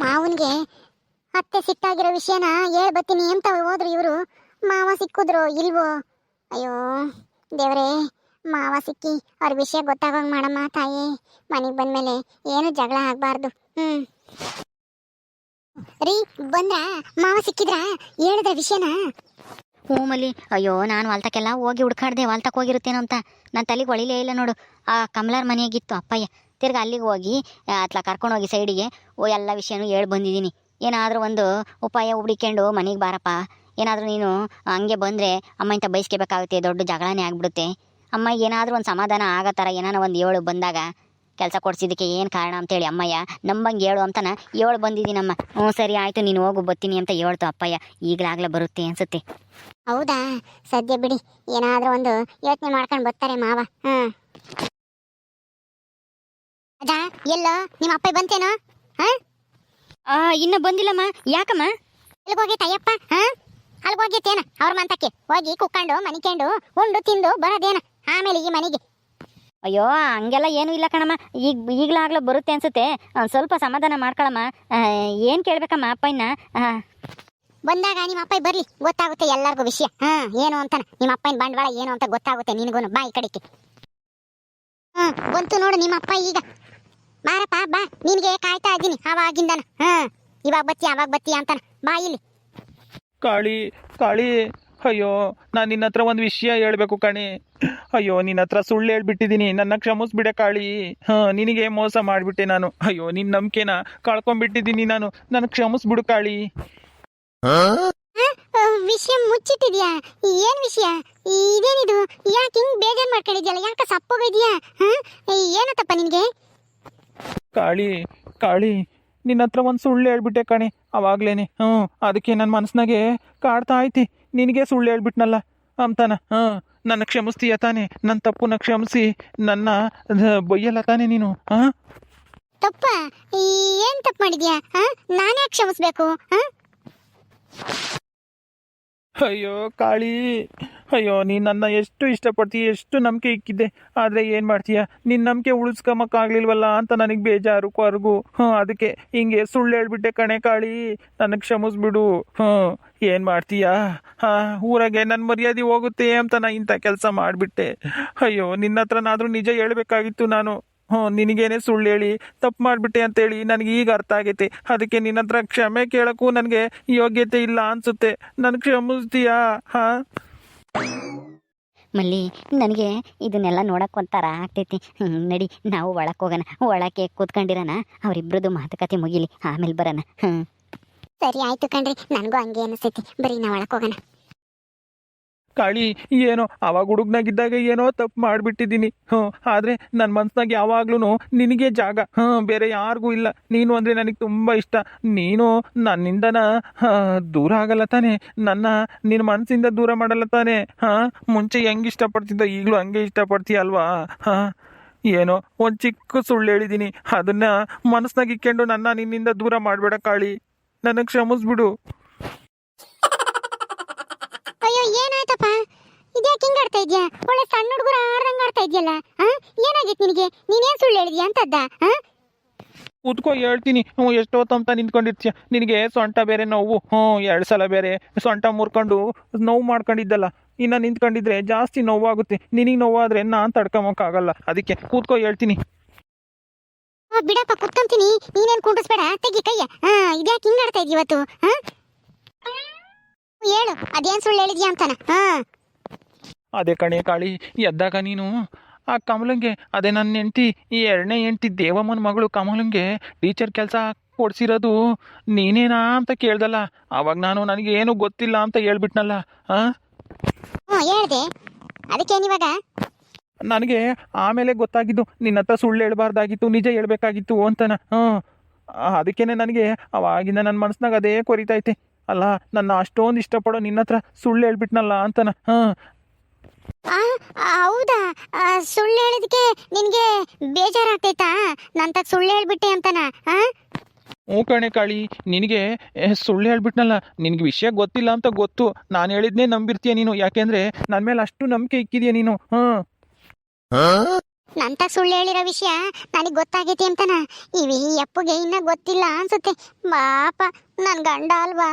ಮಾವನ್ಗೆ ಅತ್ತೆ ಸಿಟ್ಟಾಗಿರೋ ವಿಷಯನ ಹೇಳ್ ಬತ್ತೀನಿ ಅಂತ ಹೋದ್ರು ಇವರು. ಮಾವ ಸಿಕ್ಕಿದ್ರು ಇಲ್ವೋ? ಅಯ್ಯೋ, ದೇವ್ರೇ, ಮಾವ ಸಿಕ್ಕಿ ಅವ್ರ ವಿಷಯ ಗೊತ್ತಾಗೋಂಗ್ ಮಾಡಮ್ಮ ತಾಯಿ. ಮನೆಗೆ ಬಂದ್ಮೇಲೆ ಏನು ಜಗಳ ಆಗಬಾರ್ದು. ಹ್ಮ್. ರೀ, ಬಂದ್ರ? ಮಾವ ಸಿಕ್ಕಿದ್ರ? ಹೇಳಿದ ವಿಷಯನ? ಹ್ಞೂ ಮಲ್ಲಿ. ಅಯ್ಯೋ, ನಾನು ವಾಲ್ತಕ್ಕೆಲ್ಲ ಹೋಗಿ ಹುಡ್ಕಾಡ್ದೆ ವಾಲ್ತಕ್ಕೆ ಹೋಗಿರುತ್ತೇನೋ ಅಂತ. ನನ್ನ ತಲೆಗೆ ಹೊಳಿಲೇ ಇಲ್ಲ ನೋಡು. ಆ ಕಮಲಾರ್ ಮನೆಯಾಗಿತ್ತು ಅಪ್ಪಯ್ಯ. ತಿರ್ಗಿ ಅಲ್ಲಿಗೆ ಹೋಗಿ ಅತ್ಲ ಕರ್ಕೊಂಡೋಗಿ ಸೈಡಿಗೆ ಓ, ಎಲ್ಲ ವಿಷಯನೂ ಹೇಳಿ ಬಂದಿದ್ದೀನಿ ಏನಾದರೂ ಒಂದು ಉಪಾಯ ಹುಡಿಕೊಂಡು ಮನೆಗೆ ಬಾರಪ್ಪ. ಏನಾದರೂ ನೀನು ಹಂಗೆ ಬಂದರೆ ಅಮ್ಮ ಇಂಥ ಬಯಸ್ಕೋಬೇಕಾಗುತ್ತೆ ದೊಡ್ಡ ಜಗಳನೇ ಆಗಿಬಿಡುತ್ತೆ. ಅಮ್ಮ, ಏನಾದರೂ ಒಂದು ಸಮಾಧಾನ ಆಗೋ ಥರ ಏನಾನ ಒಂದು ಏಳು ಬಂದಾಗ ಕೆಲಸ ಕೊಡ್ಸಿದ್ದಕ್ಕೆ ಏನು ಕಾರಣ ಅಂತೇಳಿ ಅಮ್ಮಯ್ಯ ನಂಬಂಗೆ ಹೇಳು ಅಂತನ ಏಳು ಬಂದಿದ್ದೀನಮ್ಮ. ಹ್ಞೂ, ಸರಿ ಆಯಿತು, ನೀನು ಹೋಗು ಬತ್ತೀನಿ ಅಂತ ಹೇಳ್ತು ಅಪ್ಪಯ್ಯ. ಈಗಲಾಗಲೇ ಬರುತ್ತೆ ಅನ್ಸುತ್ತೆ. ಹೌದಾ? ಸದ್ಯ ಬಿಡಿ. ಏನಾದರೂ ಒಂದು ಯೋಚನೆ ಮಾಡ್ಕೊಂಡು ಬರ್ತಾರೆ ಮಾವ. ಹ್ಮ್. ಅದ, ಎಲ್ಲೋ ನಿಮ್ಮ ಅಪ್ಪ ಬಂತೇನೋ? ಆ, ಇನ್ನ ಬಂದಿಲ್ಲಮ್ಮ. ಯಾಕಮ್ಮ? ಎಲ್ಲಿಗೆ ಹೋಗೈತಯ್ಯಪ್ಪ ಹಾ? ಅಲ್ಲಿಗೆ ಹೋಗಿತ್ತೇನ? ಅವ್ರ ಮಂತಕ್ಕೆ. ಹೋಗಿ ಕುಕ್ಕೊಂಡು, ಮನಿಕೊಂಡು, ಉಂಡು ತಿಂದು ಬರೋದೇನ? ಆಮೇಲೆ ಈ ಮನೆಗೆ. ಅಯ್ಯೋ, ಹಂಗೆಲ್ಲ ಏನೂ ಇಲ್ಲ ಕಣಮ್ಮ. ಈಗ, ಈಗಲಾಗ್ಲೂ ಬರುತ್ತೆ ಅನ್ಸುತ್ತೆ. ಒಂದು ಸ್ವಲ್ಪ ಸಮಾಧಾನ ಮಾಡ್ಕೊಳಮ್ಮ. ಏನು ಕೇಳಬೇಕಮ್ಮ ಅಪ್ಪಯ್ಯನ? ಬಂದಾಗ ನಿಮ್ಮ ಅಪ್ಪ ಬರ್ಲಿ. ಗೊತ್ತಾಗುತ್ತೆ ಎಲ್ಲರಿಗೂ ವಿಷಯ. ಹಾ, ಏನು ಅಂತ ನಿಮ್ಮ ಅಪ್ಪನ ಬಂಡವಾಳ ಏನು ಅಂತ ಗೊತ್ತಾಗುತ್ತೆ ನಿನಗೂ ಬಾ ಈ ಕಡೆಗೆ. ಹ್ಮ್ ಬಂತು ನೋಡು ನಿಮ್ಮ ಅಪ್ಪ ಈಗ. ಬಾರಪ್ಪ ಬಾ. ನಿನಗೆ ಕಾಯ್ತಾ ಇದ್ದೀನಿ. ಅವಾಗಿಂದನ ಹಾಂ. ಇವಾಗ ಬತ್ತಿ ಅವಾಗ ಬತ್ತಿ ಅಂತಾನ. ಬಾ ಇಲ್ಲಿ. ಕಾಳಿ ಕಾಳಿ ಅಯ್ಯೋ ನಾನು ನಿನ್ನ ಹತ್ರ ಒಂದು ವಿಷಯ ಹೇಳ್ಬೇಕು ಕಣಿ. ಅಯ್ಯೋ ನಿನ್ನ ಹತ್ರ ಸುಳ್ಳು ಹೇಳ್ಬಿಟ್ಟಿದ್ದೀನಿ. ನನ್ನ ಕ್ಷಮಿಸ್ಬಿಡೆ ಕಾಳಿ. ಹಾಂ ನಿನಗೆ ಮೋಸ ಮಾಡಿಬಿಟ್ಟೆ ನಾನು. ಅಯ್ಯೋ ನಿನ್ನ ನಂಬಿಕೆನ ಕಳ್ಕೊಂಡ್ಬಿಟ್ಟಿದ್ದೀನಿ ನಾನು. ನನ್ನ ಕ್ಷಮಿಸ್ಬಿಡು ಕಾಳಿ. ವಿಷಯ ಮುಚ್ಚಿಟ್ಟಿದ್ಯಾ? ಏನ್ ವಿಷಯ? ಇದೇನಿದು? ಯಾಕೆ ಹಿಂಗ್ ಬೇಜಾರ್ ಮಾಡ್ಕೊಂಡಿದ್ಯಲ್ಲ? ಯಾಕೆ ಸಪ್ಪೋಗಿದ್ಯಾ? ಹಾ? ಏನತ್ತಪ್ಪ ನಿನ್ಗೆ? ಕಾಳಿ ಕಾಳಿ ನಿನ್ನ ಹತ್ರ ಒಂದು ಸುಳ್ಳು ಹೇಳ್ಬಿಟ್ಟೆ ಕಣಿ ಅವಾಗ್ಲೇನೆ. ಹ್ಞೂ ಅದಕ್ಕೆ ನನ್ನ ಮನಸ್ನಾಗೆ ಕಾಡ್ತಾ ಐತಿ. ನಿನಗೆ ಸುಳ್ಳು ಹೇಳ್ಬಿಟ್ನಲ್ಲ ಅಂತಾನ. ಹಾಂ ನನ್ನ ಕ್ಷಮಿಸ್ತೀಯ ತಾನೆ ನನ್ನ ತಪ್ಪುನ ಕ್ಷಮಿಸಿ ನನ್ನ ಬೈಯಲ್ಲ ತಾನೆ ನೀನು ಹಾಂ ತಪ್ಪ? ಏನ್ ತಪ್ಪು ಮಾಡಿದ್ಯಾ? ಹಾ ನಾನೇ ಕ್ಷಮಿಸ್ಬೇಕು ಹಾ ಅಯ್ಯೋ ಕಾಳಿ. ಅಯ್ಯೋ, ನೀನು ನನ್ನ ಎಷ್ಟು ಇಷ್ಟಪಡ್ತೀಯ ಎಷ್ಟು ನಂಬಿಕೆ ಇಕ್ಕಿದ್ದೆ. ಆದರೆ ಏನು ಮಾಡ್ತೀಯ? ನಿನ್ನ ನಂಬಿಕೆ ಉಳಿಸ್ಕೊಂಬಕ್ಕಾಗ್ಲಿಲ್ವಲ್ಲ ಅಂತ ನನಗೆ ಬೇಜಾರು, ಕೊರಗು. ಹ್ಞೂ, ಅದಕ್ಕೆ ಹಿಂಗೆ ಸುಳ್ಳು ಹೇಳ್ಬಿಟ್ಟೆ ಕಣೆ ಕಾಳಿ. ನನಗೆ ಕ್ಷಮಿಸ್ಬಿಡು. ಹ್ಞೂ, ಏನು ಮಾಡ್ತೀಯಾ? ಹಾಂ, ಊರಾಗೆ ನನ್ನ ಮರ್ಯಾದೆ ಹೋಗುತ್ತೆ ಅಂತ ನಾ ಇಂಥ ಕೆಲಸ ಮಾಡಿಬಿಟ್ಟೆ. ಅಯ್ಯೋ ನಿನ್ನ ಹತ್ರನಾದರೂ ನಿಜ ಹೇಳಬೇಕಾಗಿತ್ತು ನಾನು. ಹ್ಞೂ, ನಿನಗೇನೆ ಸುಳ್ಳು ಹೇಳಿ, ತಪ್ಪು ಮಾಡಿಬಿಟ್ಟೆ ಅಂತೇಳಿ ನನಗೆ ಈಗ ಅರ್ಥ ಆಗೈತೆ. ಅದಕ್ಕೆ ನಿನ್ನ ಹತ್ರ ಕ್ಷಮೆ ಕೇಳೋಕ್ಕೂ ನನಗೆ ಯೋಗ್ಯತೆ ಇಲ್ಲ ಅನ್ಸುತ್ತೆ. ನನಗೆ ಕ್ಷಮಿಸ್ತೀಯಾ? ಹಾಂ? ಮಲ್ಲಿ, ನನಗೆ ಇದನ್ನೆಲ್ಲ ನೋಡಕ್ ಒಂಥರ ಆಗ್ತೈತಿ. ನಡಿ, ನಾವು ಒಳಕ್ಕೆ ಹೋಗೋಣ. ಒಳಕ್ಕೆ ಕೂತ್ಕೊಂಡಿರೋಣ. ಅವರಿಬ್ರದ್ದು ಮಾತುಕತೆ ಮುಗಿಲಿ. ಆಮೇಲೆ ಬರೋಣ. ಹ್ಞೂ ಸರಿ, ಆಯ್ತು ಕಣ್ರಿ. ನನಗೂ ಹಂಗೆ ಅನಿಸ್ತೈತಿ ಬರೀ ನಾ ಒಳಕ್ ಹೋಗೋಣ. ಕಾಳಿ, ಏನೋ, ಅವಾಗ ಹುಡುಗ್ನಾಗಿದ್ದಾಗ ಏನೋ ತಪ್ಪು ಮಾಡಿಬಿಟ್ಟಿದ್ದೀನಿ. ಹ್ಞೂ, ಆದರೆ ನನ್ನ ಮನಸ್ನಾಗ ಯಾವಾಗ್ಲೂ ನಿನಗೆ ಜಾಗ. ಹ್ಞೂ, ಬೇರೆ ಯಾರಿಗೂ ಇಲ್ಲ. ನೀನು ಅಂದರೆ ನನಗೆ ತುಂಬ ಇಷ್ಟ. ನೀನು ನನ್ನಿಂದನ ದೂರ ಆಗಲ್ಲ ತಾನೇ. ನನ್ನ ನಿನ್ನ ಮನಸ್ಸಿಂದ ದೂರ ಮಾಡಲ್ಲ ತಾನೇ. ಹಾಂ, ಮುಂಚೆ ಹೆಂಗೆ ಇಷ್ಟಪಡ್ತಿದ್ದ ಈಗಲೂ ಹಂಗೆ ಇಷ್ಟಪಡ್ತೀಯ ಅಲ್ವಾ? ಹಾಂ, ಏನೋ, ಒಂದು ಚಿಕ್ಕ ಸುಳ್ಳು ಹೇಳಿದ್ದೀನಿ ಅದನ್ನು ಮನಸ್ನಾಗ ಇಕ್ಕೊಂಡು ನನ್ನ ನಿನ್ನಿಂದ ದೂರ ಮಾಡಬೇಡ ಕಾಳಿ. ನನಗೆ ಕ್ಷಮಿಸ್ಬಿಡು ಅಯ್ಯೋ ಏನಾಯ್ತಪ್ಪ ಇದ್ಯಾಕೆ ಹಿಂಗ್ ಆಡ್ತಾ ಇದ್ಯಾ? ಒಳ್ಳೆ ಸಣ್ಣ ಹುಡುಗರು ಆಡ್ದಂಗ್ ಆಡ್ತಾ ಇದೆಯಲ್ಲ ಹಾ ಏನಾಗಿತ್ತು ನಿನಗೆ? ನೀನೇನ್ ಸುಳ್ಳು ಹೇಳಿದ್ಯಾ ಅಂತದ್ದ ಕುತ್ಕೋ ಕೂತ್ಕೋ ಹೇಳ್ತೀನಿ. ಹ್ಞೂ ಎಷ್ಟೋ ಅಂತ ನಿಂತ್ಕೊಂಡಿರ್ತೀಯ? ನಿನಗೆ ಸೊಂಟ ಬೇರೆ ನೋವು. ಹ್ಞೂ ಎರಡು ಸಲ ಬೇರೆ. ಸೊಂಟ ಮುರ್ಕೊಂಡು ನೋವು ಮಾಡ್ಕೊಂಡಿದ್ದಲ್ಲ. ಇನ್ನು ನಿಂತ್ಕೊಂಡಿದ್ರೆ ಜಾಸ್ತಿ ನೋವಾಗುತ್ತೆ. ನಿನಗೆ ನೋವಾದ್ರೆ ನಾನು ತಡ್ಕೊಂಬಕ್ಕಾಗಲ್ಲ ಅದಕ್ಕೆ ಕೂತ್ಕೋ ಹೇಳ್ತೀನಿ. ಆ, ಬಿಡಪ್ಪ ಕುತ್ಕೊಂತೀನಿ. ನೀನೇನು ಕುಂಡಿಸ್ಬೇಡ ತೆಗಿ ಕೈಯ. ಹಾಂ ಇದ್ಯಾಕೆ ಹಿಂಗೆ ಆಡ್ತಾ ಇದ್ದೀವತ್ತು ಹಾ ಹೇಳು ಅದೇನು ಸುಳ್ಳು ಹೇಳಿದ್ಯಾ ಅಂತಾನ? ಹಾ ಅದೇ ಕಣೆ ಕಾಳಿ ಎದ್ದಾಗ ನೀನು ಆ ಕಮಲಂಗೆ ಅದೇ ನನ್ನ ಹೆಂಡ್ತಿ ಈ ಎರಡನೇ ಹೆಂಡ್ತಿ ದೇವಮ್ಮನ ಮಗಳು ಕಮಲಂಗೆ ಟೀಚರ್ ಕೆಲಸ ಕೊಡ್ಸಿರೋದು ನೀನೇನಾ ಅಂತ ಕೇಳ್ದಲ್ಲ. ಅವಾಗ ನಾನು ನನಗೆ ಏನು ಗೊತ್ತಿಲ್ಲ ಅಂತ ಹೇಳ್ಬಿಟ್ನಲ್ಲ ಹಾಂ ಅದಕ್ಕೇನಿವಾಗ ನನಗೆ ಆಮೇಲೆ ಗೊತ್ತಾಗಿದ್ದು ನಿನ್ನ ಹತ್ರ ಸುಳ್ಳು ಹೇಳ್ಬಾರ್ದಾಗಿತ್ತು ನಿಜ ಹೇಳ್ಬೇಕಾಗಿತ್ತು ಅಂತನ ಹ್ಞೂ ಅದಕ್ಕೇನೆ ನನಗೆ ಅವಾಗಿಂದ ನನ್ನ ಮನಸ್ನಾಗ ಅದೇ ಕೊರಿತೈತೆ. ಅಲ್ಲ ನನ್ನ ಅಷ್ಟೊಂದು ಇಷ್ಟಪಡೋ ನಿನ್ನ ಹತ್ರ ಸುಳ್ಳು ಹೇಳ್ಬಿಟ್ನಲ್ಲ ಅಂತನ ಹಾಂ ಹೌದಾ? ಸುಳ್ಳು ಹೇಳಿದಕ್ಕೆ ನಿನಗೆ ಬೇಜಾರಾಗ್ತೈತಾ? ನನ್ ತಗ ಸುಳ್ಳು ಹೇಳ್ಬಿಟ್ಟೆ ಅಂತನ ಹ್ಞೂ ಕಣೆ ಕಾಳಿ ನಿನಗೆ ಸುಳ್ಳು ಹೇಳ್ಬಿಟ್ನಲ್ಲ ನಿನಗೆ ವಿಷಯ ಗೊತ್ತಿಲ್ಲ ಅಂತ ಗೊತ್ತು. ನಾನು ಹೇಳಿದ್ನೇ ನಂಬಿರ್ತೀಯ ನೀನು ಯಾಕೆಂದ್ರೆ ನನ್ನ ಮೇಲೆ ಅಷ್ಟು ನಂಬಿಕೆ ಇಕ್ಕಿದೀಯ ನೀನು ಹಾಂ ನಂತ ಸುಳ್ಳು ಹೇಳಿರೋ ವಿಷಯ ನನಗೆ ಗೊತ್ತಾಗೈತಿ ಅಂತನ. ಇವಿ ಈ ಅಪ್ಪಗೆ ಇನ್ನ ಗೊತ್ತಿಲ್ಲ ಅನ್ಸುತ್ತೆ. ಬಾಪ ನನ್ನ ಗಂಡ ಅಲ್ವಾ?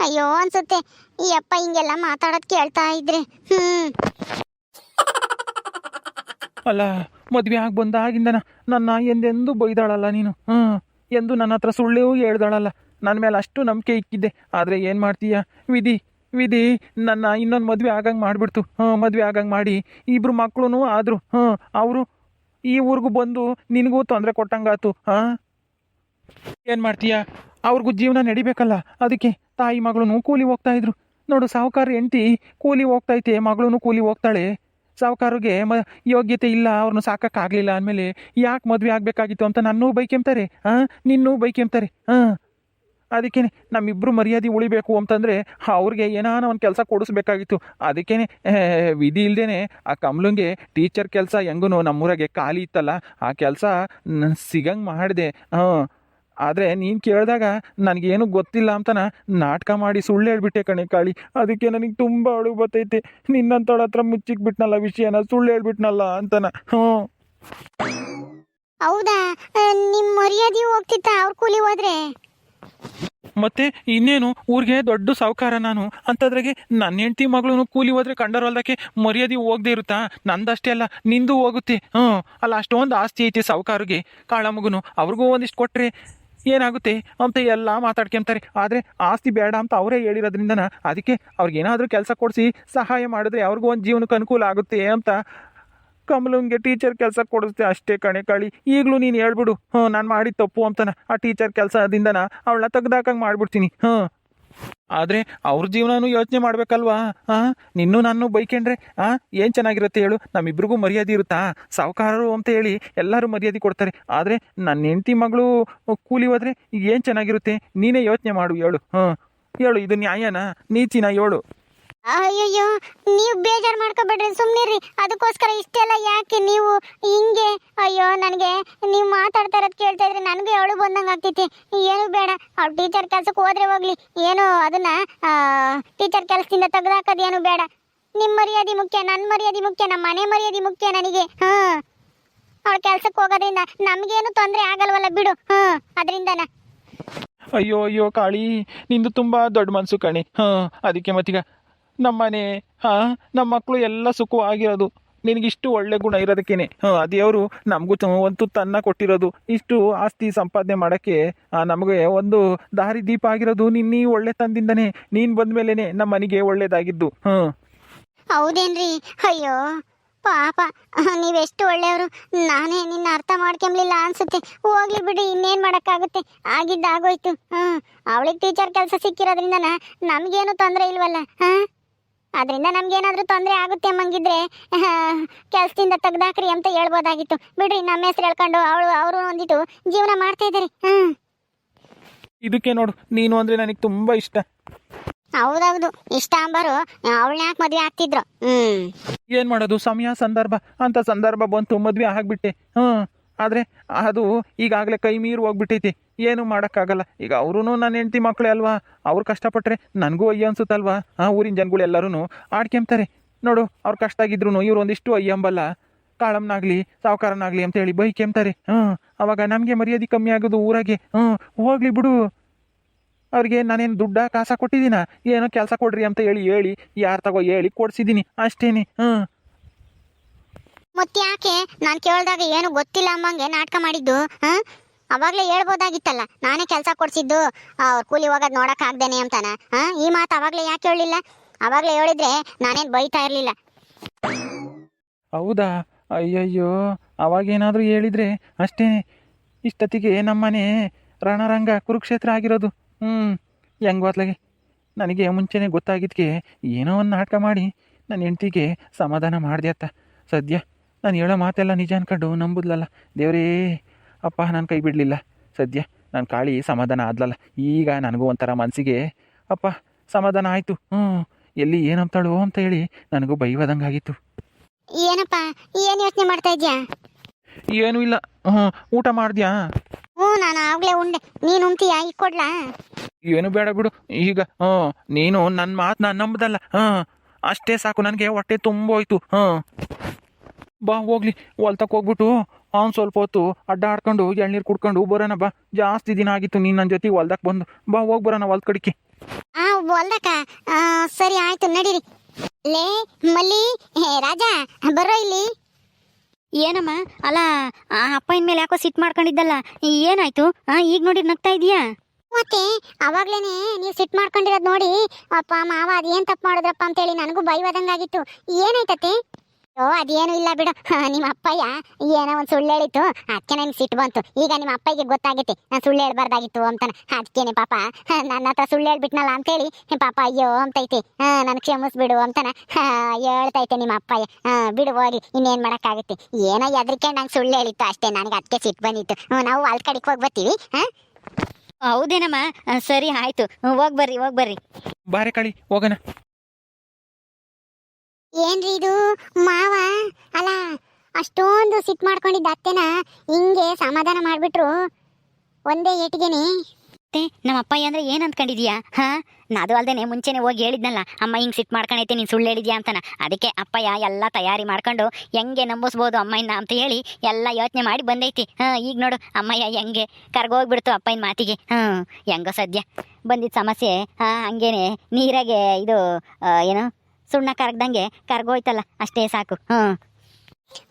ಅಯ್ಯೋ ಅನ್ಸುತ್ತೆ. ಈ ಅಪ್ಪ ಹಿಂಗೆಲ್ಲ ಮಾತಾಡೋದ್ ಕೇಳ್ತಾ ಇದ್ರೆ. ಹ್ಮ್. ಅಲ್ಲ, ಮದುವೆ ಆಗಿ ಬಂದಾಗಿಂದನ ನನ್ನ ಎಂದೆಂದು ಬೈದಾಳಲ್ಲ ನೀನು. ಹ್ಞೂ ಎಂದು ನನ್ನ ಹತ್ರ ಸುಳ್ಳು ಹೇಳ್ದಾಳಲ್ಲ. ನನ್ನ ಮೇಲೆ ಅಷ್ಟು ನಂಬಿಕೆ ಇಕ್ಕಿದ್ದೆ. ಆದರೆ ಏನು ಮಾಡ್ತೀಯ? ವಿಧಿ ವಿಧಿ, ನನ್ನ ಇನ್ನೊಂದು ಮದುವೆ ಆಗಂಗೆ ಮಾಡಿಬಿಡ್ತು. ಹ್ಞೂ ಮದುವೆ ಆಗಂಗೆ ಮಾಡಿ. ಇಬ್ಬರು ಮಕ್ಕಳು ಆದರು. ಹ್ಞೂ ಅವರು ಈ ಊರಿಗೂ ಬಂದು ನಿನಗೂ ತೊಂದರೆ ಕೊಟ್ಟಂಗಾತು. ಹಾಂ? ಏನು ಮಾಡ್ತೀಯಾ? ಅವ್ರಿಗೂ ಜೀವನ ನಡಿಬೇಕಲ್ಲ. ಅದಕ್ಕೆ ತಾಯಿ ಮಗಳೂ ಕೂಲಿ ಹೋಗ್ತಾ ಇದ್ರು. ನೋಡು, ಸಾಹುಕಾರ ಹೆಂಡತಿ ಕೂಲಿ ಹೋಗ್ತೈತೆ ಮಗಳೂ ಕೂಲಿ ಹೋಗ್ತಾಳೆ. ಸಾಹುಕಾರಿಗೆ ಮ ಯೋಗ್ಯತೆ ಇಲ್ಲ, ಅವ್ರನ್ನ ಸಾಕಕ್ಕಾಗಲಿಲ್ಲ ಅಂದಮೇಲೆ ಯಾಕೆ ಮದುವೆ ಆಗಬೇಕಾಗಿತ್ತು ಅಂತ ನನ್ನೂ ಬೈಕೆಂಬ್ತಾರೆ. ಹಾಂ ನಿನ್ನೂ ಬೈಕೆಂಬ್ತಾರೆ. ಹಾಂ ಅದಕ್ಕೇ ನಮ್ಮಿಬ್ಬರು ಮರ್ಯಾದೆ ಉಳಿಬೇಕು ಅಂತಂದರೆ ಅವ್ರಿಗೆ ಏನಾನ ಒಂದು ಕೆಲಸ ಕೊಡಿಸ್ಬೇಕಾಗಿತ್ತು. ಅದಕ್ಕೇ ವಿಧಿ ಇಲ್ಲದೇ ಆ ಕಮ್ಲುಂಗೆ ಟೀಚರ್ ಕೆಲಸ ಹೆಂಗೂ ನಮ್ಮೂರಾಗೆ ಖಾಲಿ ಇತ್ತಲ್ಲ. ಆ ಕೆಲಸ ಸಿಗಂಗೆ ಮಾಡಿದೆ. ಹಾಂ ಆದರೆ ನೀನು ಕೇಳಿದಾಗ ನನಗೇನು ಗೊತ್ತಿಲ್ಲ ಅಂತನ ನಾಟಕ ಮಾಡಿ ಸುಳ್ಳು ಹೇಳ್ಬಿಟ್ಟೆ ಕಣೆ ಕಾಳಿ. ಅದಕ್ಕೆ ನನಗೆ ತುಂಬ ಅಳು ಬತ್ತೈತೆ ನಿನ್ನಂತಳ ಹತ್ರ ಮುಚ್ಚಿಕ್ಬಿಟ್ನಲ್ಲ ವಿಷಯನ ಸುಳ್ಳು ಹೇಳ್ಬಿಟ್ನಲ್ಲ ಅಂತನ. ಹ್ಞೂ. ಹೌದಾ? ನಿಮ್ಮ ನಿಮ್ ಮರ್ಯಾದೆ ಹೋಗ್ತಿತ್ತ ಅವ್ರ ಕೂಲಿ ಹೋದ್ರೆ? ಮತ್ತೆ ಇನ್ನೇನು? ಊರಿಗೆ ದೊಡ್ಡ ಸಾವುಕಾರ ನಾನು. ಅಂತದ್ರಾಗೆ ನನ್ನ ಹೆಂಡತಿ ಮಗಳೂ ಕೂಲಿ ಹೋದ್ರೆ ಕಂಡರೋಲ್ದಕ್ಕೆ ಮರ್ಯಾದೆ ಹೋಗದೆ ಇರುತ್ತಾ? ನಂದಷ್ಟೇ ಅಲ್ಲ ನಿಂದು ಹೋಗುತ್ತೆ. ಹ್ಞೂ. ಅಲ್ಲ ಅಷ್ಟೊಂದು ಆಸ್ತಿ ಐತೆ ಸಾವುಕಾರಿಗೆ. ಕಾಳ ಮಗುನು ಅವ್ರಿಗೂ ಒಂದಿಷ್ಟು ಕೊಟ್ಟರೆ ಏನಾಗುತ್ತೆ ಅಂತ ಎಲ್ಲ ಮಾತಾಡ್ಕೊಂತಾರೆ. ಆದರೆ ಆಸ್ತಿ ಬೇಡ ಅಂತ ಅವರೇ ಹೇಳಿರೋದ್ರಿಂದನ ಅದಕ್ಕೆ ಅವ್ರಿಗೇನಾದರೂ ಕೆಲಸ ಕೊಡಿಸಿ, ಸಹಾಯ ಮಾಡಿದ್ರೆ ಅವ್ರಿಗೂ ಒಂದು ಜೀವನಕ್ಕೆ ಅನುಕೂಲ ಆಗುತ್ತೆ ಅಂತ ಕಮಲಂಗೆ ಟೀಚರ್ ಕೆಲಸ ಕೊಡಿಸ್ತೆ ಅಷ್ಟೇ ಕಣೆ ಕಳಿ, ಈಗಲೂ ನೀನು ಹೇಳ್ಬಿಡು ಹ್ಞೂ ನಾನು ಮಾಡಿದ ತಪ್ಪು ಅಂತನ. ಆ ಟೀಚರ್ ಕೆಲಸದಿಂದನ ಅವಳನ್ನ ತೆಗ್ದಾಕಂಗೆ ಮಾಡಿಬಿಡ್ತೀನಿ ಹ್ಞೂ ಆದರೆ ಅವ್ರ ಜೀವನನೂ ಯೋಚನೆ ಮಾಡಬೇಕಲ್ವಾ? ಹಾಂ ನಿನ್ನೂ ನಾನು ಬೈಕೆಂಡ್ರೆ ಹಾಂ ಏನು ಚೆನ್ನಾಗಿರುತ್ತೆ ಹೇಳು? ನಮ್ಮಿಬ್ರಿಗೂ ಮರ್ಯಾದೆ ಇರುತ್ತಾ? ಸಾಹುಕಾರರು ಅಂತ ಹೇಳಿ ಎಲ್ಲರೂ ಮರ್ಯಾದೆ ಕೊಡ್ತಾರೆ. ಆದರೆ ನನ್ನ ಹೆಂಡತಿ ಮಗಳು ಕೂಲಿ ಹೋದರೆ ಏನು ಚೆನ್ನಾಗಿರುತ್ತೆ? ನೀನೇ ಯೋಚನೆ ಮಾಡು, ಹೇಳು. ಹಾಂ ಹೇಳು, ಇದು ನ್ಯಾಯನಾ? ನೀತಿನ? ಹೇಳು. ಅಯ್ಯಯ್ಯೋ, ನೀವು ಬೇಜಾರು ಮಾಡ್ಕೋಬೇಡ್ರಿ ಸುಮ್ಮನಿರಿ ಅದಕ್ಕೋಸ್ಕರ ಇಷ್ಟೆಲ್ಲ ಯಾಕೆ ನೀವು ಹಿಂಗೆ, ಅಯ್ಯೋ, ನನಗೆ ನೀವು ಮಾತಾಡ್ತಾ ಇರೋದು ಕೇಳ್ತಾ ಇದ್ರೆ ನನಗೆ ಅವಳು ಬಂದಂಗೆ ಆಗ್ತೈತಿ. ಏನು ಬೇಡ ಅವ್ಳು ಟೀಚರ್ ಕೆಲ್ಸಕ್ಕೆ ಹೋದ್ರೆ ಹೋಗ್ಲಿ. ಏನು ಅದನ್ನ ಟೀಚರ್ ಕೆಲಸದಿಂದ ತೆಗೆದಾಕೋದು ಏನು ಬೇಡ. ನಿಮ್ಮ ಮರ್ಯಾದೆ ಮುಖ್ಯ ನನ್ನ ಮರ್ಯಾದೆ ಮುಖ್ಯ ನಮ್ಮ ಮನೆ ಮರ್ಯಾದೆ ಮುಖ್ಯ ನನಗೆ. ಹಾಂ. ಅವಳು ಕೆಲ್ಸಕ್ಕೆ ಹೋಗೋದ್ರಿಂದ ನಮಗೇನು ತೊಂದರೆ ಆಗಲ್ವಲ್ಲ ಬಿಡು. ಹಾಂ, ಅದರಿಂದನ? ಅಯ್ಯೋ ಅಯ್ಯೋ, ಕಾಳಿ, ನಿಂದು ತುಂಬ ದೊಡ್ಡ ಮನಸ್ಸು ಕಣಿ. ಹಾಂ, ಅದಕ್ಕೆ ಮತ್ತೀಗ ನಮ್ಮನೆ, ಹಾಂ ನಮ್ಮ ಮಕ್ಕಳು ಎಲ್ಲ ಸುಖವಾಗಿರೋದು. ನಿನಗಿಷ್ಟು ಒಳ್ಳೆ ಗುಣ ಇರೋದಕ್ಕೇನೆ. ಹಾಂ ದೇವರು ನಮಗೂ ಒಂದು ತನ್ನ ಕೊಟ್ಟಿರೋದು. ಇಷ್ಟು ಆಸ್ತಿ ಸಂಪಾದನೆ ಮಾಡೋಕ್ಕೆ ನಮಗೆ ಒಂದು ದಾರಿ ದೀಪ ಆಗಿರೋದು ನಿನ್ನ ಒಳ್ಳೆ ತಂದಿಂದನೇ. ನೀನು ಬಂದ ಮೇಲೇ ನಮ್ಮ ಮನೆಗೆ ಒಳ್ಳೇದಾಗಿದ್ದು. ಹಾಂ. ಹೌದೇನ್ರಿ? ಅಯ್ಯೋ, ಪಾಪ. ನೀವೆಷ್ಟು ಒಳ್ಳೆಯವರು. ನಾನೇ ನಿನ್ನ ಅರ್ಥ ಮಾಡ್ಕೊಂಬ್ಲಿಲ್ಲ ಅನ್ಸುತ್ತೆ. ಹೋಗ್ಲಿ ಬಿಡಿ ಇನ್ನೇನು ಮಾಡೋಕ್ಕಾಗುತ್ತೆ? ಆಗಿದ್ದಾಗೋಯ್ತು. ಹ್ಞೂ ಅವಳಿಗೆ ಟೀಚರ್ ಕೆಲಸ ಸಿಕ್ಕಿರೋದ್ರಿಂದ ನಮಗೇನು ತೊಂದರೆ ಇಲ್ವಲ್ಲ? ಹಾಂ? ಅದರಿಂದ ನಮ್ಗೇನಾದ್ರೂ ತೊಂದರೆ ಆಗುತ್ತೆ ಮಂಗಿದ್ರೆ ಕೆಲಸದಿಂದ ತೆಗ್ದಾಕ್ರಿ ಅಂತ ಹೇಳ್ಬೋದಾಗಿತ್ತು. ಬಿಡ್ರಿ ನಮ್ಮ ಹೆಸರು ಹೇಳ್ಕೊಂಡು ಅವಳು ಅವರು ಒಂದಿಟ್ಟು ಜೀವನ ಮಾಡ್ತಾ ಇದ್ದಾರೆ. ಹ್ಞೂ ಇದಕ್ಕೆ ನೋಡು ನೀನು ಅಂದ್ರೆ ನನಗೆ ತುಂಬ ಇಷ್ಟ. ಹೌದೌದು ಇಷ್ಟ ಅಂಬರು ಅವಳನ್ನ ಯಾಕೆ ಮದ್ವೆ ಆಗ್ತಿದ್ರು? ಹ್ಞೂ ಏನು ಮಾಡೋದು ಸಮಯ ಸಂದರ್ಭ ಅಂತ ಸಂದರ್ಭ ಬಂತು ಮದ್ವೆ ಆಗ್ಬಿಟ್ಟೆ. ಹ್ಞೂ ಆದರೆ ಅದು ಈಗಾಗಲೇ ಕೈ ಮೀರಿ ಹೋಗ್ಬಿಟ್ಟೈತಿ. ಏನು ಮಾಡೋಕ್ಕಾಗಲ್ಲ. ಈಗ ಅವರೂ ನನ್ನ ಹೆಂಡತಿ ಮಕ್ಕಳೇ ಅಲ್ವಾ? ಅವ್ರು ಕಷ್ಟಪಟ್ಟರೆ ನನಗೂ ಅಯ್ಯ ಅನ್ಸುತ್ತಲ್ವಾ? ಆ ಊರಿನ ಜನಗಳು ಎಲ್ಲರೂ ಆಡ್ಕೊಂತಾರೆ ನೋಡು, ಅವ್ರು ಕಷ್ಟ ಆಗಿದ್ರು ಇವ್ರು ಒಂದಿಷ್ಟು ಅಯ್ಯಂಬಲ್ಲ ಕಾಳಮ್ನಾಗ್ಲಿ, ಸಾವುಕಾರನಾಗಲಿ ಅಂತ ಹೇಳಿ ಬೈಕೆಂತಾರೆ ಹ್ಞೂ, ಅವಾಗ ನಮಗೆ ಮರ್ಯಾದೆ ಕಮ್ಮಿ ಆಗೋದು ಊರಾಗೆ. ಹ್ಞೂ, ಹೋಗ್ಲಿ ಬಿಡು. ಅವ್ರಿಗೆ ನಾನೇನು ದುಡ್ಡ ಕಾಸ ಕೊಟ್ಟಿದ್ದೀನ? ಏನೋ ಕೆಲಸ ಕೊಡ್ರಿ ಅಂತ ಹೇಳಿ ಹೇಳಿ, ಯಾರು ತಗೋ ಹೇಳಿ ಕೊಡ್ಸಿದ್ದೀನಿ. ಅಷ್ಟೇನೆ. ಹಾಂ ಮತ್ತೆ ಯಾಕೆ ನಾನು ಕೇಳಿದಾಗ ಏನು ಗೊತ್ತಿಲ್ಲ ಅಮ್ಮಂಗೆ ನಾಟಕ ಮಾಡಿದ್ದು. ಹಾಂ ಅವಾಗಲೇ ಹೇಳ್ಬೋದಾಗಿತ್ತಲ್ಲ. ನಾನೇ ಕೆಲಸ ಕೊಡ್ಸಿದ್ದು ಅವ್ರು ಕೂಲಿ ಹೋಗೋದು ನೋಡೋಕ್ಕಾಗ್ದೇನೆ ಅಂತಾನ. ಹಾಂ ಈ ಮಾತು ಅವಾಗಲೇ ಯಾಕೆ ಹೇಳಲಿಲ್ಲ? ಅವಾಗಲೇ ಹೇಳಿದ್ರೆ ನಾನೇನು ಬೈತಾ ಇರಲಿಲ್ಲ. ಹೌದಾ? ಅಯ್ಯಯ್ಯೋ, ಅವಾಗೇನಾದರೂ ಹೇಳಿದರೆ ಅಷ್ಟೇ. ಇಷ್ಟೊತ್ತಿಗೆ ನಮ್ಮನೆ ರಣರಂಗ ಕುರುಕ್ಷೇತ್ರ ಆಗಿರೋದು. ಹ್ಞೂ ಹೆಂಗ್ ನನಗೆ ಮುಂಚೆನೇ ಗೊತ್ತಾಗಿದ್ದಕ್ಕೆ ಏನೋ ಒಂದು ನಾಟಕ ಮಾಡಿ ನನ್ನ ಹೆಂಡ್ತಿಗೆ ಸಮಾಧಾನ ಮಾಡಿದೆ ಅತ್ತ. ಸದ್ಯ ನಾನು ಹೇಳೋ ಮಾತೆಲ್ಲ ನಿಜ ಅನ್ಕೊಂಡು ನಂಬುದ್ಲಲ್ಲ. ದೇವರೇ ಅಪ್ಪ ನಾನು ಕೈ ಬಿಡಲಿಲ್ಲ. ಸದ್ಯ ನನ್ನ ಕಾಳಿ ಸಮಾಧಾನ ಆದ್ಲಲ್ಲ. ಈಗ ನನಗೂ ಒಂಥರ ಮನಸ್ಸಿಗೆ ಅಪ್ಪ ಸಮಾಧಾನ ಆಯಿತು. ಹ್ಞೂ ಎಲ್ಲಿ ಏನಂತಾಳು ಅಂತ ಹೇಳಿ ನನಗೂ ಬೈವದಂಗಾಗಿತ್ತು. ಏನಪ್ಪ ಏನು ಯೋಚನೆ ಮಾಡ್ತಾ ಇದ್ಯಾ? ಏನು ಇಲ್ಲ. ಹ್ಞೂ ಊಟ ಮಾಡಿದ್ಯಾ? ಹ್ಞೂ ನಾನು ಆಗಲೇ ಉಂಡೆ. ನೀನು ಉಂತೀಯಾ ಈಗ ಕೊಡ್ಲಾ? ಏನು ಬೇಡ ಬಿಡು. ಈಗ ಹ್ಞೂ ನೀನು ನನ್ನ ಮಾತು ನಾನು ನಂಬದಲ್ಲ. ಹಾಂ ಅಷ್ಟೇ ಸಾಕು. ನನಗೆ ಹೊಟ್ಟೆ ತುಂಬೋಯ್ತು. ಹಾಂ ಬಾ ಹೋಗ್ಲಿ. ಹೊಲ್ತಕ್ಕೆ ಹೋಗ್ಬಿಟ್ಟು ಅವ್ನು ಸ್ವಲ್ಪ ಹೊತ್ತು ಅಡ್ಡಾಡ್ಕೊಂಡು ಎಳ್ನೀರು ಕುಡ್ಕೊಂಡು ಬರೋಣ ಬಾ. ಜಾಸ್ತಿ ದಿನ ಆಗಿತ್ತು ನೀನು ನನ್ನ ಜೊತೆ ಹೊಲ್ದಕ್ಕೆ ಬಂದು. ಬಾ ಹೋಗಿ ಬರೋಣ ಹೊಲ್ದ ಕಡಿಕೆ ಆ ಹೊಲ್ದಕ್ಕ? ಆ, ಸರಿ ಆಯ್ತು ನಡೀರಿ. ಲೇ ಮಲ್ಲಿ ರಾಜಾ ರಾಜ ಬರೋ ಇಲ್ಲಿ. ಏನಮ್ಮ? ಅಲ್ಲ ಆ ಅಪ್ಪನ ಮೇಲೆ ಯಾಕೋ ಸಿಟ್ ಮಾಡ್ಕೊಂಡಿದ್ದಲ್ಲ. ಏನಾಯ್ತು? ಈಗ ನೋಡಿ ನಗ್ತಾ ಇದೀಯಾ? ಮತ್ತೆ ಅವಾಗ್ಲೇನೆ ನೀವು ಸಿಟ್ ಮಾಡ್ಕೊಂಡಿರೋದ್ ನೋಡಿ. ಅಪ್ಪ ಮಾವ ಅದೇನ್ ತಪ್ಪು ಮಾಡಿದ್ರಪ್ಪ ಅಂತೇಳಿ ನನಗೂ ಭಯವಾದಂಗಾಗಿತ್ತು. ಏನಾಯ್ತತೆ ಓ ಅದೇನು ಇಲ್ಲ ಬಿಡು. ನಿಮ್ಮ ಅಪ್ಪಯ್ಯ ಏನೋ ಒಂದು ಸುಳ್ಳು ಹೇಳಿತ್ತು. ಅದಕ್ಕೆ ನನಗೆ ಸಿಟ್ಟು ಬಂತು. ಈಗ ನಿಮ್ಮ ಅಪ್ಪಯ್ಯಗೆ ಗೊತ್ತಾಗೈತೆ. ನಾನು ಸುಳ್ಳು ಹೇಳ್ಬಾರ್ದಾಗಿತ್ತು ಅಂತಾನೆ. ಅದಕ್ಕೇನೆ ಪಾಪ. ನನ್ನ ಹತ್ರ ಸುಳ್ಳು ಹೇಳ್ಬಿಟ್ನಲ್ಲ ಅಂತೇಳಿ. ಪಾಪ ಅಯ್ಯೋ ಅಂತೈತಿ. ನನ್ನ ಕ್ಷಮಿಸ್ಬಿಡು ಅಂತಾನೆ. ಹ, ಹೇಳ್ತೈತೆ ನಿಮ್ಮ ಅಪ್ಪಯ್ಯ. ಹ, ಬಿಡು ಹೋಗಿ. ಇನ್ನೇನು ಮಾಡೋಕ್ಕಾಗುತ್ತೆ. ಏನೋ ಎದ್ರಿಕೆ ನಂಗೆ ಸುಳ್ಳು ಹೇಳಿತ್ತು ಅಷ್ಟೇ. ನನಗೆ ಅದಕ್ಕೆ ಸಿಟ್ಟು ಬಂದಿತ್ತು. ಹ್ಮ್, ನಾವು ಅಲ್ಲಿ ಕಡೆಗೆ ಹೋಗಿ ಬರ್ತೀವಿ. ಹಾಂ? ಹೌದೇನಮ್ಮ? ಸರಿ ಆಯ್ತು. ಹೋಗಿ ಬರ್ರಿ ಹೋಗಿ ಬರ್ರಿ. ಬಾರೆ ಕಳಿ ಹೋಗೋಣ. ಏನ್ರಿ ಇದು? ಮಾವ? ಅಲ್ಲ, ಅಷ್ಟೊಂದು ಸಿಟ್ ಮಾಡ್ಕೊಂಡಿದ್ದ ಅತ್ತೆನ, ಹಿಂಗೆ ಸಮಾಧಾನ ಮಾಡ್ಬಿಟ್ರು. ಒಂದೇ ಏಟಿಗೆನೆ. ನಮ್ಮ ಅಪ್ಪಯ್ಯ ಅಂದ್ರೆ ಏನ್ ಅಂದ್ಕೊಂಡಿದ್ಯಾ? ಹಾ? ಅದು ಅಲ್ದೇನೆ ಮುಂಚೆನೆ ಹೋಗಿ ಹೇಳಿದ್ನಲ್ಲ, ಅಮ್ಮ ಹಿಂಗ್ ಸಿಟ್ ಮಾಡ್ಕೊಂಡೈತೆ ನೀನ್ ಸುಳ್ಳು ಹೇಳಿದ್ಯಾ ಅಂತನ. ಅದಕ್ಕೆ ಅಪ್ಪಯ್ಯ ಎಲ್ಲ ತಯಾರಿ ಮಾಡ್ಕೊಂಡು ಹೆಂಗೆ ನಂಬಿಸ್ಬೋದು ಅಮ್ಮಯ್ಯನ ಅಂತ ಹೇಳಿ ಎಲ್ಲ ಯೋಚನೆ ಮಾಡಿ ಬಂದೈತಿ. ಹಾ, ಈಗ ನೋಡು, ಅಮ್ಮಯ್ಯ ಹೆಂಗೆ ಕರ್ಗೋಗ್ಬಿಡ್ತು ಅಪ್ಪಯ್ಯನ ಮಾತಿಗೆ. ಹಾ, ಹೆಂಗೋ ಸದ್ಯ ಬಂದಿದ್ದ ಸಮಸ್ಯೆ. ಹಾ, ಹಂಗೇನೆ ನೀರಾಗೆ ಇದು ಏನು? ಸುಣ್ಣ ಕರಗ್ದಂಗೆ ಕರ್ಗೋಯ್ತಲ್ಲ ಅಷ್ಟೇ ಸಾಕು. ಹ್ಮ್.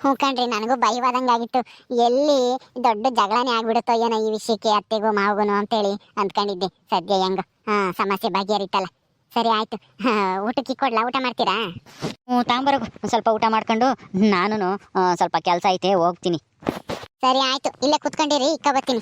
ಹ್ಞೂ ಕಣ್ರಿ ನನಗೂ ಭಯವಾದಂಗಾಗಿತ್ತು. ಎಲ್ಲಿ ದೊಡ್ಡ ಜಗಳನೇ ಆಗ್ಬಿಡುತ್ತೋ ಏನೋ ಈ ವಿಷಯಕ್ಕೆ ಅತ್ತೆಗೂ ಮಾವಗೂ ಅಂತೇಳಿ ಅಂದ್ಕೊಂಡಿದ್ದೆ. ಸದ್ಯ ಹೆಂಗ. ಹಾಂ ಸಮಸ್ಯೆ ಬಗೆಹರಿತಲ್ಲ ಸರಿ ಆಯ್ತು. ಹಾ, ಊಟಕ್ಕೆ ಕೊಡ್ಲಾ? ಊಟ ಮಾಡ್ತೀರಾ? ಹ್ಞೂ ತಾಂಬರೋಗು ಸ್ವಲ್ಪ ಊಟ ಮಾಡ್ಕೊಂಡು ನಾನು ಸ್ವಲ್ಪ ಕೆಲಸ ಐತೆ ಹೋಗ್ತೀನಿ. ಸರಿ ಆಯ್ತು. ಇಲ್ಲೇ ಕುತ್ಕೊಂಡಿರಿ ಇಕ್ಕ ಬರ್ತೀನಿ.